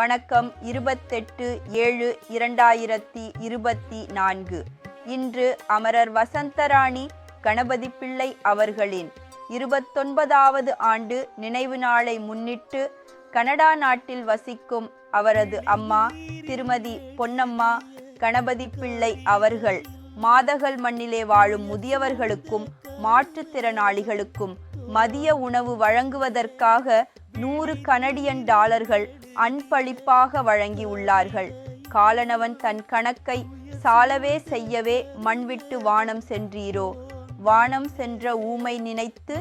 வணக்கம். இருபத்தெட்டு ஏழு இரண்டாயிரத்தி இருபத்தி நான்கு. இன்று அமரர் வசந்தராணி கணபதி பிள்ளை அவர்களின் இருபத்தொன்பதாவது ஆண்டு நினைவு நாளை முன்னிட்டு கனடா நாட்டில் வசிக்கும் அவரது அம்மா திருமதி பொன்னம்மா கணபதி பிள்ளை அவர்கள் மாதகள் மண்ணிலே வாழும் முதியவர்களுக்கும் மாற்றுத்திறனாளிகளுக்கும் மதிய உணவு வழங்குவதற்காக நூறு கனடியன் டாலர்கள் அன்பளிப்பாக வழங்கியுள்ளார்கள். காலனவன் தன் கணக்கை சாலவே செய்யவே மண்விட்டு வானம் சென்றீரோ? வானம் சென்ற ஊமை நினைத்து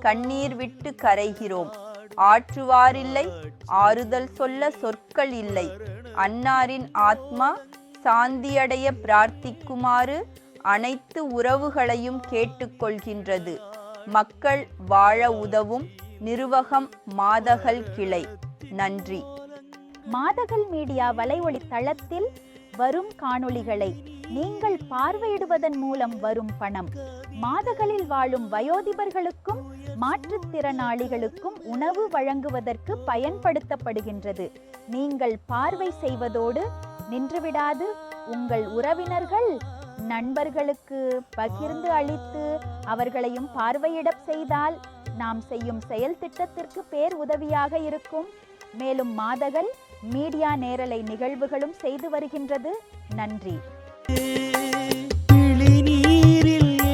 கண்ணீர் விட்டு கரைகிறோம். ஆற்றுவாரில்லை ஆறுதல் சொல்ல சொற்கள் இல்லை. அன்னாரின் ஆத்மா சாந்தியடைய பிரார்த்திக்குமாறு அனைத்து உறவுகளையும் கேட்டுக்கொள்கின்றது. மக்கள் வாழ உதவும் நிர்வகம் மாதகள் கிளை. நன்றி. மாதகள் மீடியா வலைவழி தளத்தில் வரும் காணொளிகளை நீங்கள் பார்வையிடுவதன் மூலம் வரும் பணம். மாதகளில் வாழும் வயோதிபர்களுக்கும் மாற்றுத்திறனாளிகளுக்கும் உணவு வழங்குவதற்கு பயன்படுத்தப்படுகின்றது. நீங்கள் பார்வை செய்வதோடு நின்றுவிடாது. உங்கள் உறவினர்கள் நண்பர்களுக்கு பகிர்ந்து அளித்து அவர்களையும் பார்வையிட செய்தால் நாம் செய்யும் செயல் திட்டத்திற்கு பேர் உதவியாக இருக்கும். மேலும் மாதகள் மீடியா நேரலை நிகழ்வுகளும் செய்து வருகின்றது. நன்றி.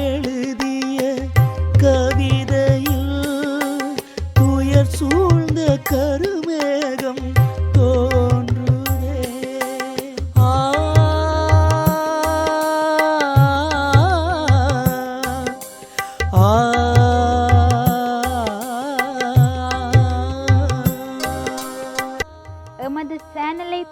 எழுதிய கவிதையில் துயர் சூழ்ந்த கருமேகம்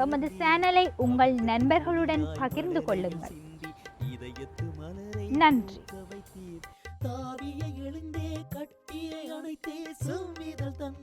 எமது சேனலை உங்கள் நண்பர்களுடன் பகிர்ந்து கொள்ளுங்கள். நன்றி. தாவிய எழுந்தே கட்டியை அணைத்தே செவ்விதழ் தன்